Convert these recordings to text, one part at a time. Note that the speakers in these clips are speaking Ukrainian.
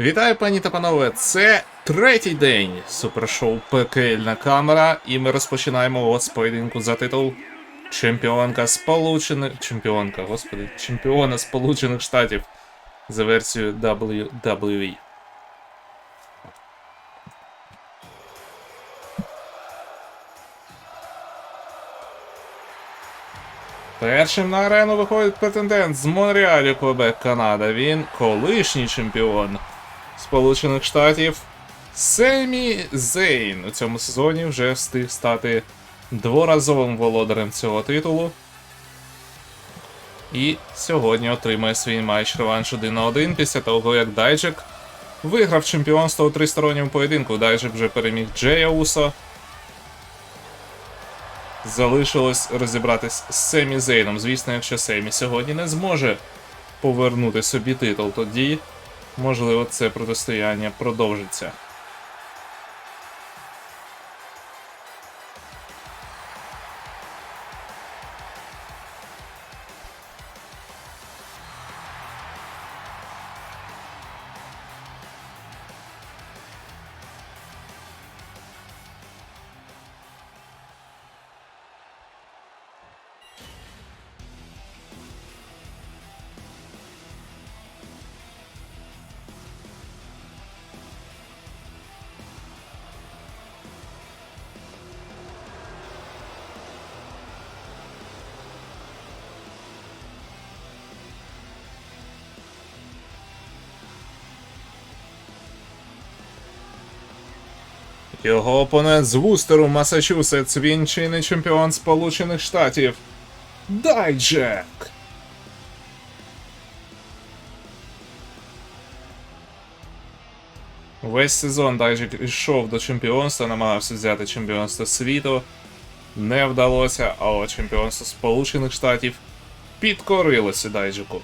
Вітаю, пані та панове! Це третій день супершоу Пекельна камера, і ми розпочинаємо з поєдинку за титул Чемпіонка Сполучених. Чемпіонка, господи, чемпіона Сполучених Штатів за версією WWE. Першим на арену виходить претендент з Монреалю, Квебек, Канада. Він колишній чемпіон Сполучених Штатів Семі Зейн. У цьому сезоні вже встиг стати дворазовим володарем цього титулу. І сьогодні отримає свій матч реванш 1 на 1 після того, як Дайджек виграв чемпіонство у тристоронньому поєдинку. Дайджек вже переміг Джея Усо. Залишилось розібратись з Семі Зейном. Звісно, якщо Семі сьогодні не зможе повернути собі титул, тоді, можливо, це протистояння продовжиться. Його опонент з Вустеру, Масачусетс, він чинний чемпіон Сполучених Штатів. Дайджек! Весь сезон Дайджек йшов до чемпіонства, намагався взяти чемпіонство світу. Не вдалося, а чемпіонство Сполучених Штатів підкорилося Дайджеку.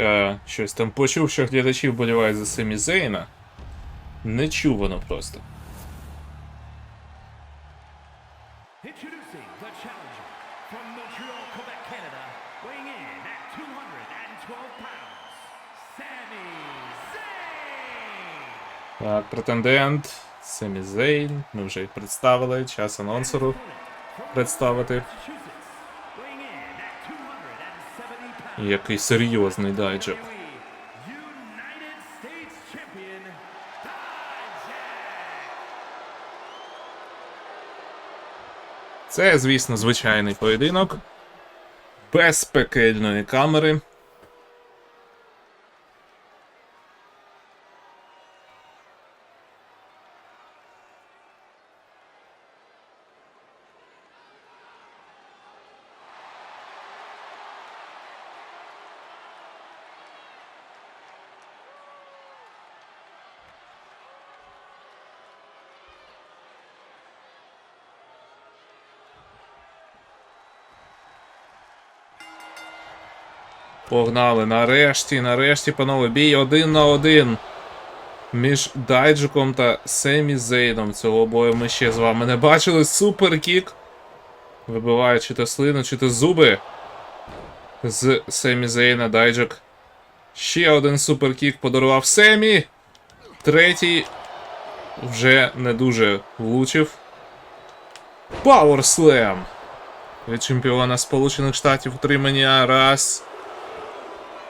Е, щось там почув, що глядачі вболівають за Семі Зейна. Не чув воно просто. Introducing the challenger from Montreal, Quebec, Canada, weighing in at 212 pounds, Sami Zayn. Так, претендент Семі Зейн. Ми вже їх представили. Час анонсеру представити. Який серйозний States. Це, звісно, звичайний поєдинок. Без пекельної камери. Погнали, нарешті, нарешті, панове, бій один на один. Між Дайджиком та Семі Зейном. Цього бою ми ще з вами не бачили. Суперкік. Вибиває чи то слину, чи то зуби. З Семі Зейна Дайджик. Ще один суперкік подарував Семі. Третій вже не дуже влучив. Slam. Від чемпіона Сполучених Штатів утримання раз.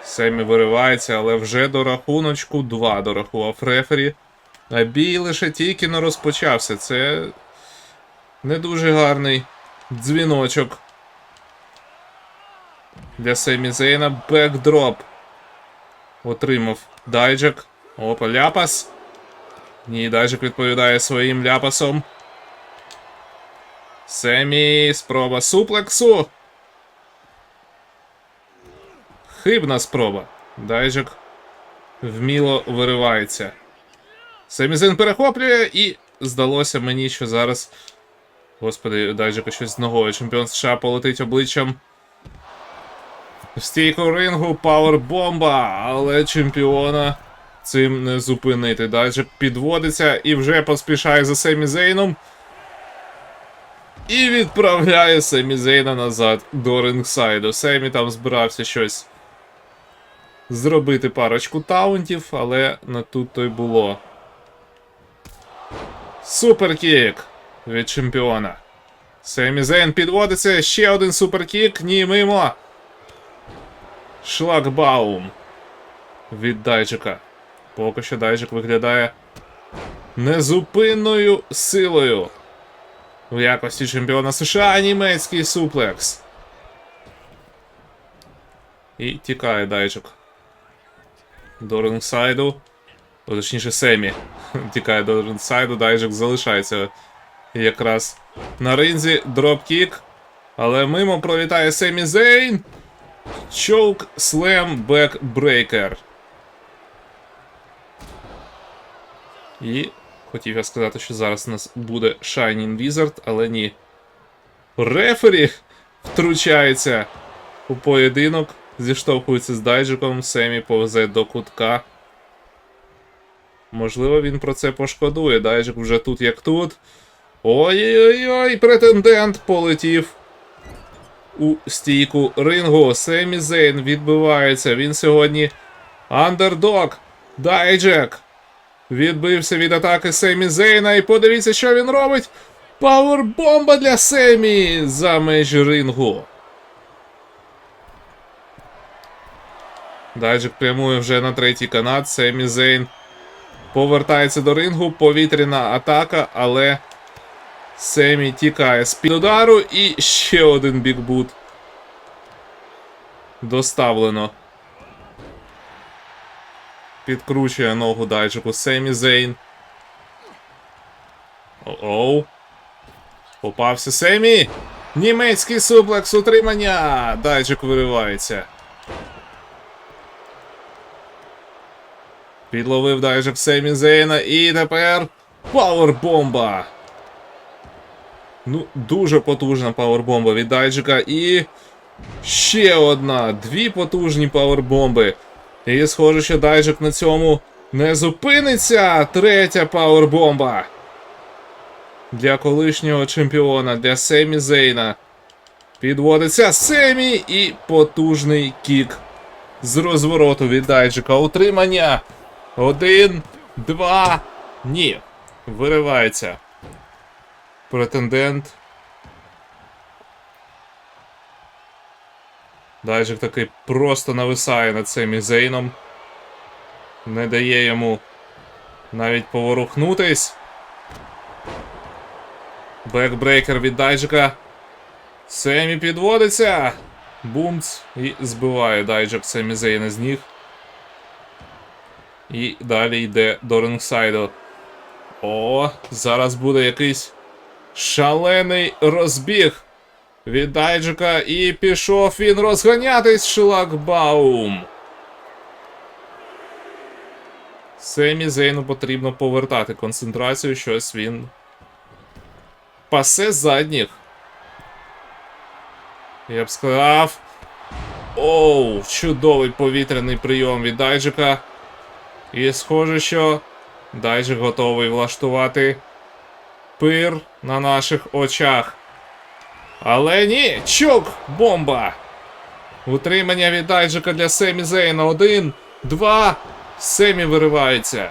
Семі виривається, але вже до рахуночку 2 дорахував рефері. А бій лише тільки не розпочався. Це не дуже гарний дзвіночок. Для Семі Зейна бекдроп. Отримав Дайджик. Опа, ляпас. Ні, Дайджик відповідає своїм ляпасом. Семі, спроба суплексу. Хибна спроба. Дайджик вміло виривається. Семізин перехоплює і здалося мені, що зараз. Господи, Дайджика щось з ногою. Чемпіон США полетить обличчям. В стійку рингу пауербомба, але чемпіона цим не зупинити. Дайджик підводиться і вже поспішає за Семі Зейном. І відправляє Семі Зейна назад до рингсайду. Семі там збирався щось зробити парочку таунтів, але не тут то й було. Суперкік від чемпіона. Семі Зейн підводиться. Ще один суперкік. Ні, мимо. Шлагбаум від Дайджика. Поки що Дайджик виглядає незупинною силою. В якості чемпіона США німецький суплекс. І тікає Дайджик. До рингсайду. Точніше, Семі. Тікає до рингсайду, Дайджик залишається якраз на ринзі. Дропкік. Але мимо пролітає Семі Зейн. Choke Slam Backbreaker. І хотів я сказати, що зараз у нас буде Shining Wizard, але ні. Рефері втручається у поєдинок, зіштовхується з дайджиком, Семі повезе до кутка. Можливо, він про це пошкодує. Дайджик вже тут як тут. Ой-ой-ой, претендент полетів у стійку рингу. Семі Зейн відбивається. Він сьогодні андердог. Дайджек. Відбився від атаки Семі Зейна. І подивіться, що він робить. Пауербомба для Семі за межі рингу. Дайджек прямує вже на третій канат. Семі Зейн повертається до рингу. Повітряна атака, але Семі тікає з під удару і ще один бікбут. Доставлено. Підкручує ногу дайджику Семі Зейн. Оу. Попався Семі. Німецький суплекс утримання. Дайджик виривається. Підловив дайджик Семі Зейна і тепер пауербомба. Ну, дуже потужна пауербомба від Дайджика і. Ще одна. Дві потужні пауербомби. І схоже, що Дайджик на цьому не зупиниться. Третя пауербомба. Для колишнього чемпіона, для Семі Зейна. Підводиться Семі і потужний кік з розвороту від Дайджика. Утримання. Один, два. Ні. Виривається. Претендент. Дайджик такий просто нависає над цим Зейном. Не дає йому навіть поворухнутись. Бекбрейкер від Дайджика. Семі підводиться. Бумц. І збиває Дайджик Семі Зейна з ніг. І далі йде до рингсайду. О, зараз буде якийсь шалений розбіг від Дайджика і пішов він розганятись шлагбаум. Семі Зейну потрібно повертати концентрацію, щось він пасе задніх. Я б сказав. Оу, чудовий повітряний прийом від Дайджика. І схоже, що Дайджик готовий влаштувати пир на наших очах. Але ні, чук! Бомба! Утримання від Дайджика для Семі Зейна. Один, два. Семі виривається.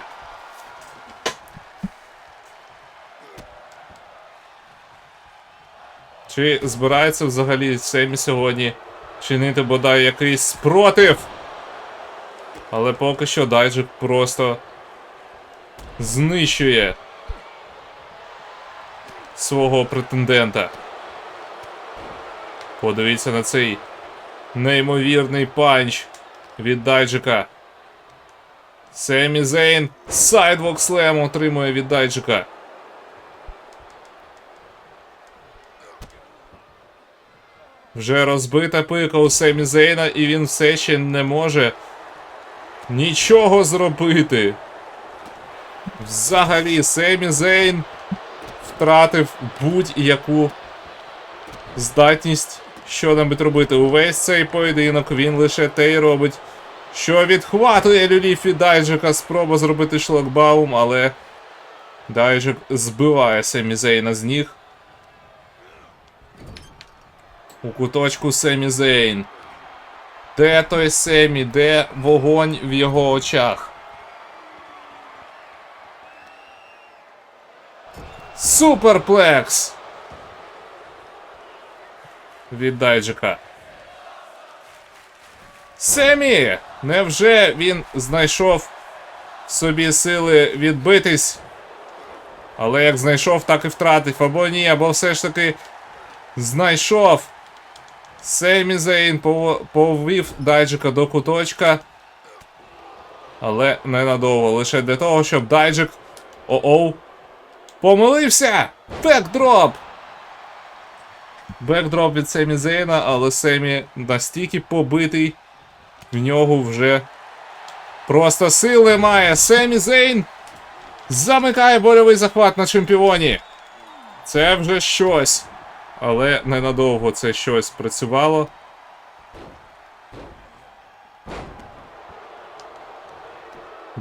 Чи збирається взагалі Семі сьогодні чинити бодай якийсь спротив? Але поки що Дайджик просто знищує свого претендента. Подивіться на цей неймовірний панч від Дайджика. Семі Зейн сайдвок слем отримує від Дайджика. Вже розбита пика у Семі Зейна, і він все ще не може нічого зробити. Взагалі, Семі Зейн втратив будь-яку здатність що-небудь робити. Увесь цей поєдинок він лише те й робить, що відхватує люліф від Дайджика спроба зробити шлагбаум, але Дайджик збиває Семі Зейна з ніг. У куточку Семі Зейн. Де той Семі? Де вогонь в його очах? Суперплекс! Від Дайджика. Семі! Невже він знайшов собі сили відбитись? Але як знайшов, так і втратив. Або ні, або все ж таки знайшов. Семі Зейн пов- повів Дайджика до куточка. Але ненадовго. Лише для того, щоб Дайджик. О-оу. Помилився! Бекдроп! Бекдроп від Семі Зейна, але Семі настільки побитий. В нього вже просто сил немає. Семі Зейн замикає больовий захват на чемпіоні. Це вже щось. Але ненадовго це щось працювало.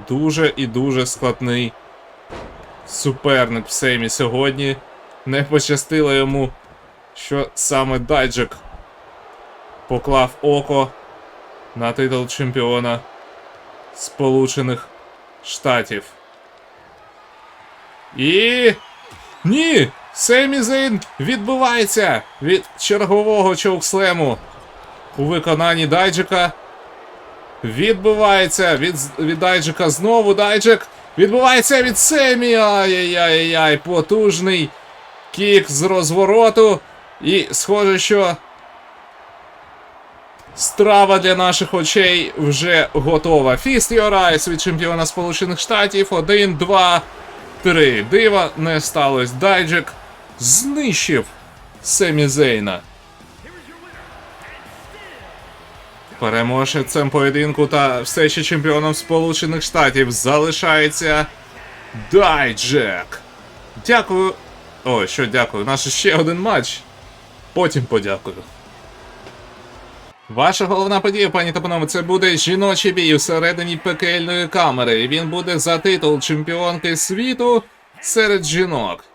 Дуже і дуже складний суперник в Семі сьогодні. Не пощастило йому, що саме Дайджик поклав око на титул чемпіона Сполучених Штатів. І. Ні! Семі відбувається від чергового чоукслему у виконанні Дайджика. Відбувається від, від Дайджика знову Дайджик. Відбувається від Семі. Ай-яй-яй-яй. Потужний кік з розвороту. І схоже, що страва для наших очей вже готова. Фіст Eyes від чемпіона Сполучених Штатів. Один, два, три. Дива не сталося. Дайджик знищив Семі Зейна. Переможцем поєдинку та все ще чемпіоном Сполучених Штатів залишається Дайджек. Дякую. О, що дякую. Наш ще один матч. Потім подякую. Ваша головна подія, пані та панове, це буде жіночий бій всередині пекельної камери. Він буде за титул чемпіонки світу серед жінок.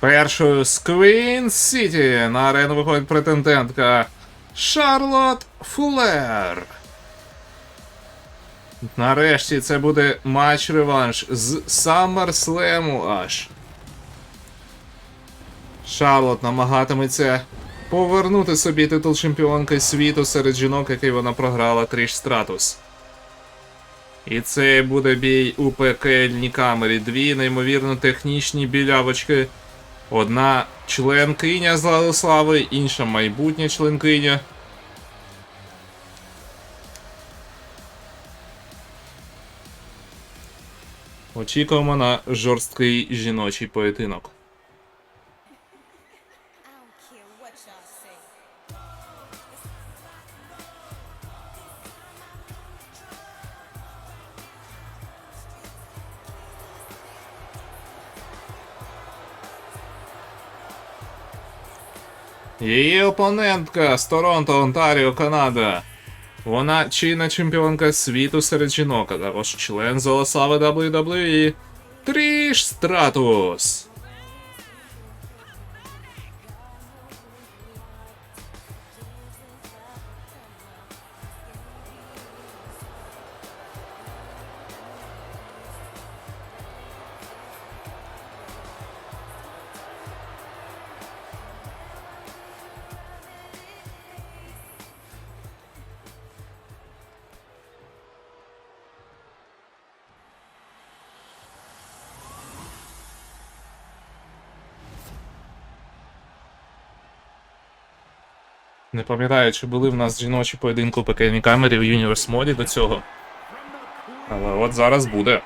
Першою з Queen Сіті на арену виходить претендентка Шарлот Фулер. Нарешті це буде матч-реванш з SummerSlam аж. Шарлот намагатиметься повернути собі титул чемпіонки світу серед жінок, який вона програла Тріш Стратус. І це буде бій у пекельній камері. Дві неймовірно технічні білявочки. Одна членкиня Злали Слави, інша майбутня членкиня. Очікуємо на жорсткий жіночий поєдинок. Її опонентка з Торонто, Онтаріо, Канада. Вона чинна чемпіонка світу серед жінок, а також член Золослави WWE Тріш Стратус. Не пам'ятаю, чи були в нас жіночі поєдинки по камері в Universe моді до цього. Але от зараз буде.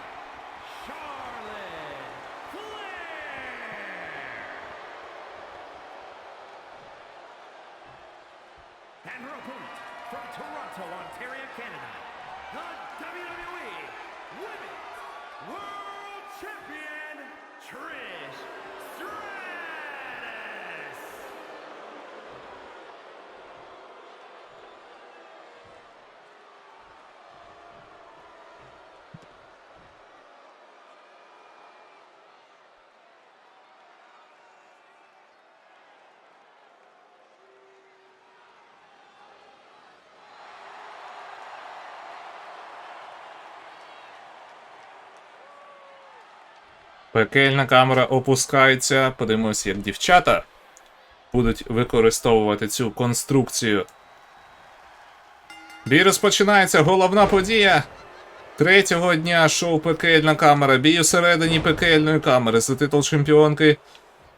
Пекельна камера опускається. Подивимося, як дівчата будуть використовувати цю конструкцію. Бій розпочинається головна подія третього дня шоу Пекельна камера. Бій усередині пекельної камери за титул чемпіонки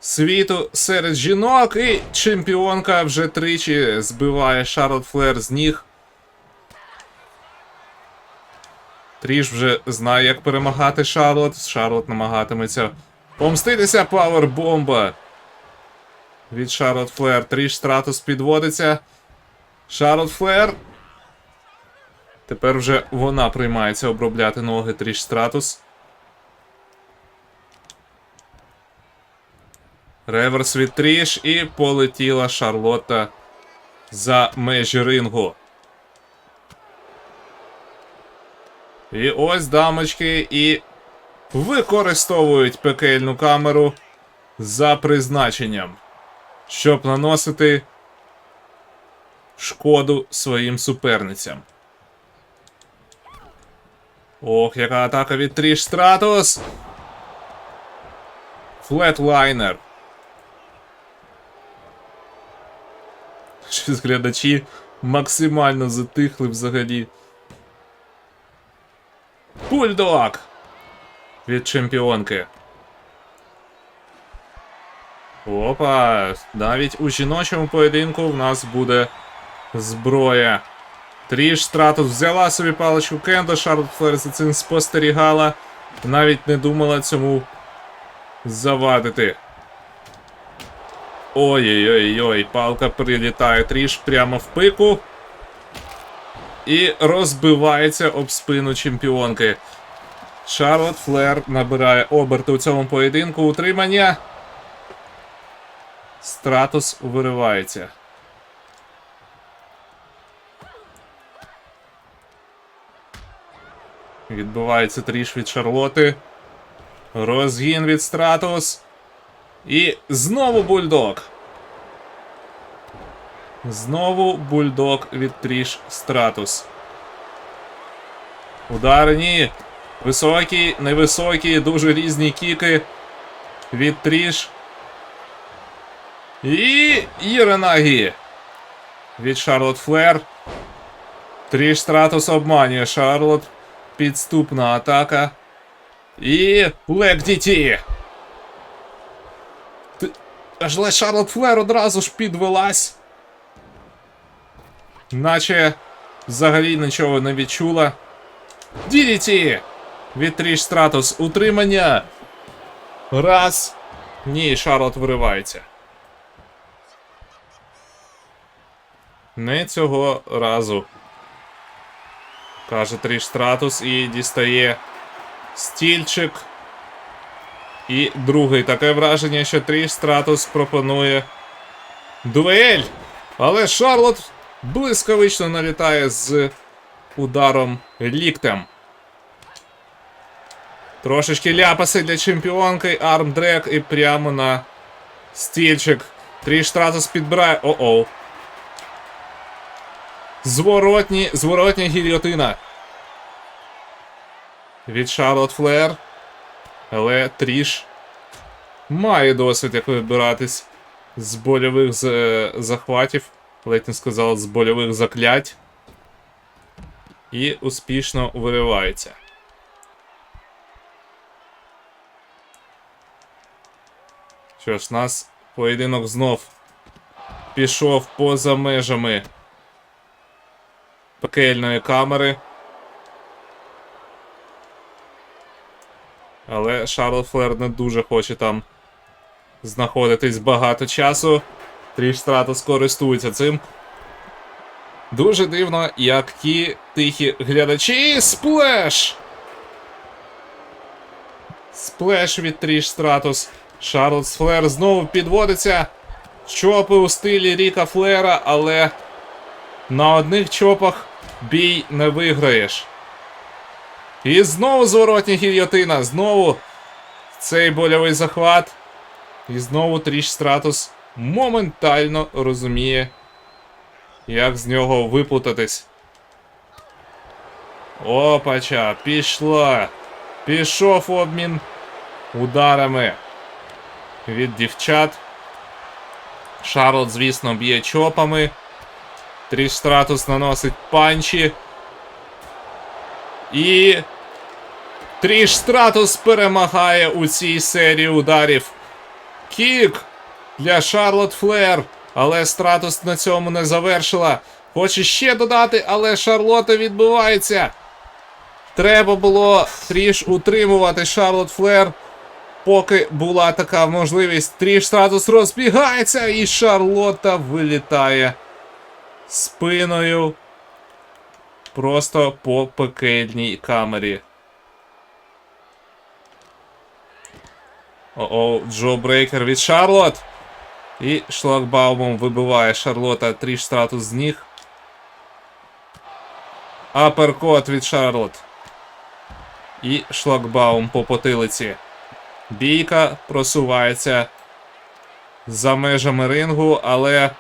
світу серед жінок. І чемпіонка вже тричі збиває Шарлот Флер з ніг. Тріш вже знає, як перемагати Шарлот. Шарлот намагатиметься помститися пауербомба. Від Шарлот Флер. Тріш стратус підводиться. Шарлот Флер. Тепер вже вона приймається обробляти ноги Тріш стратус. Реверс від Тріш і полетіла Шарлотта за межі рингу. І ось дамочки і використовують пекельну камеру за призначенням, щоб наносити шкоду своїм суперницям. Ох, яка атака від Тріш Стратус! Флетлайнер. Щось глядачі максимально затихли взагалі. Бульдог! Від чемпіонки. Опа, навіть у жіночому поєдинку в нас буде зброя. Тріш Стратус взяла собі паличку Кендо, Шарлот Флер за цим спостерігала. Навіть не думала цьому завадити. Ой-ой-ой, палка прилітає тріш прямо в пику. І розбивається об спину чемпіонки. Шарлот Флер набирає оберти у цьому поєдинку утримання. Стратус виривається. Відбувається тріш від Шарлоти. Розгін від Стратус. І знову бульдог. Знову бульдог від Тріш Стратус. Удари ні. Високі, невисокі, дуже різні кіки від Тріш. І Єренагі від Шарлот Флер. Тріш Стратус обманює Шарлот. Підступна атака. І Лек. Ти- Але Шарлот Флер одразу ж підвелась. Наче взагалі нічого не відчула. DDT! Від Тріш Стратус утримання. Раз. Ні, Шарлот виривається. Не цього разу. Каже Тріш Стратус і дістає стільчик. І другий таке враження, що Тріш Стратус пропонує дуель. Але Шарлот блискавично налітає з ударом ліктем. Трошечки ляпаси для чемпіонки, армдрек і прямо на стільчик. Тріш Стратус підбирає. О-оу. Зворотні, зворотня гільйотина. Від Шарлот Флер. Але Тріш має досвід, як вибиратись з больових е, захватів. Ледь не сказав, з больових заклять. І успішно виривається. Що ж, нас поєдинок знов пішов поза межами пекельної камери. Але Шарлот Флер не дуже хоче там знаходитись багато часу. Тріш Стратос користується цим. Дуже дивно, як ті тихі глядачі. Сплеш! Сплеш від Тріш Стратос. Шарлот Флер знову підводиться. Чопи у стилі Ріка Флера, але на одних чопах бій не виграєш. І знову зворотня гільйотина, знову цей больовий захват. І знову Тріш Стратус моментально розуміє, як з нього виплутатись. Опача, пішла. Пішов обмін ударами від дівчат. Шарлот, звісно, б'є чопами. Тріш Стратус наносить панчі. І. Тріш Стратус перемагає у цій серії ударів. Кік для Шарлот Флер. Але Стратус на цьому не завершила. Хоче ще додати, але Шарлота відбивається. Треба було тріш утримувати Шарлот Флер. Поки була така можливість, Тріш Стратус розбігається, і Шарлота вилітає спиною просто по пекельній камері. О-о, Джо Брейкер від Шарлот. І шлагбаумом вибиває Шарлота Тріш Стратус з ніг. Аперкот від Шарлот. І шлагбаум по потилиці. Бійка просувається за межами рингу, але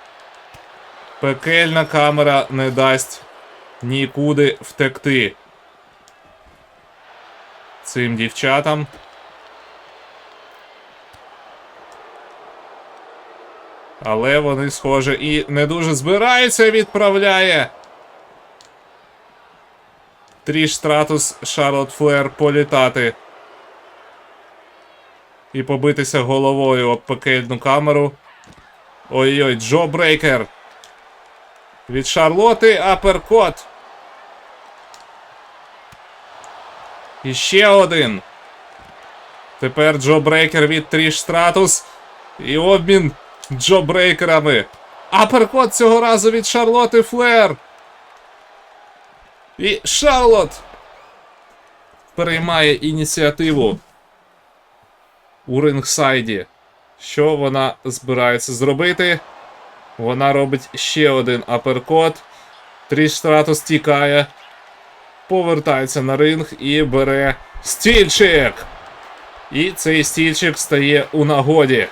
пекельна камера не дасть нікуди втекти. Цим дівчатам. Але вони, схоже, і не дуже збираються, відправляє. Тріш Стратус Шарлот Флер політати. І побитися головою об пекельну камеру. Ой-ой, Джо Брейкер. Від Шарлоти Аперкот. І ще один. Тепер Джо Брейкер від Тріш Стратус. І обмін Джо Брейкерами. Аперкот цього разу від Шарлоти Флер. І Шарлот переймає ініціативу у рингсайді. Що вона збирається зробити? Вона робить ще один аперкот. Тріш Стратус тікає. Повертається на ринг і бере стільчик. І цей стільчик стає у нагоді.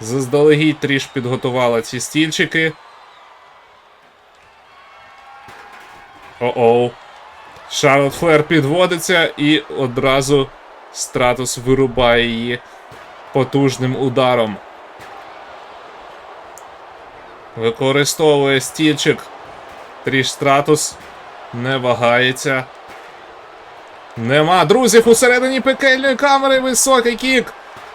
Заздалегідь тріш підготувала ці стільчики. О-оу. Шарлот Флер підводиться і одразу Стратус вирубає її потужним ударом. Використовує стільчик. Тріш Стратус не вагається. Нема друзів усередині пекельної камери. Високий кік.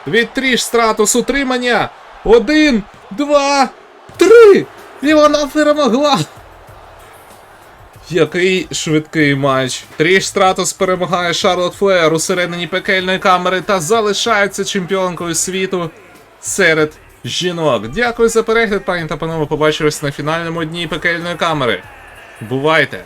Від Тріш Стратус утримання. Один, два, три. І вона перемогла. Який швидкий матч. Тріш Стратус перемагає Шарлот Флеер у середині пекельної камери та залишається чемпіонкою світу серед жінок. Дякую за перегляд, пані та панове. Побачимось на фінальному дні пекельної камери. Бувайте!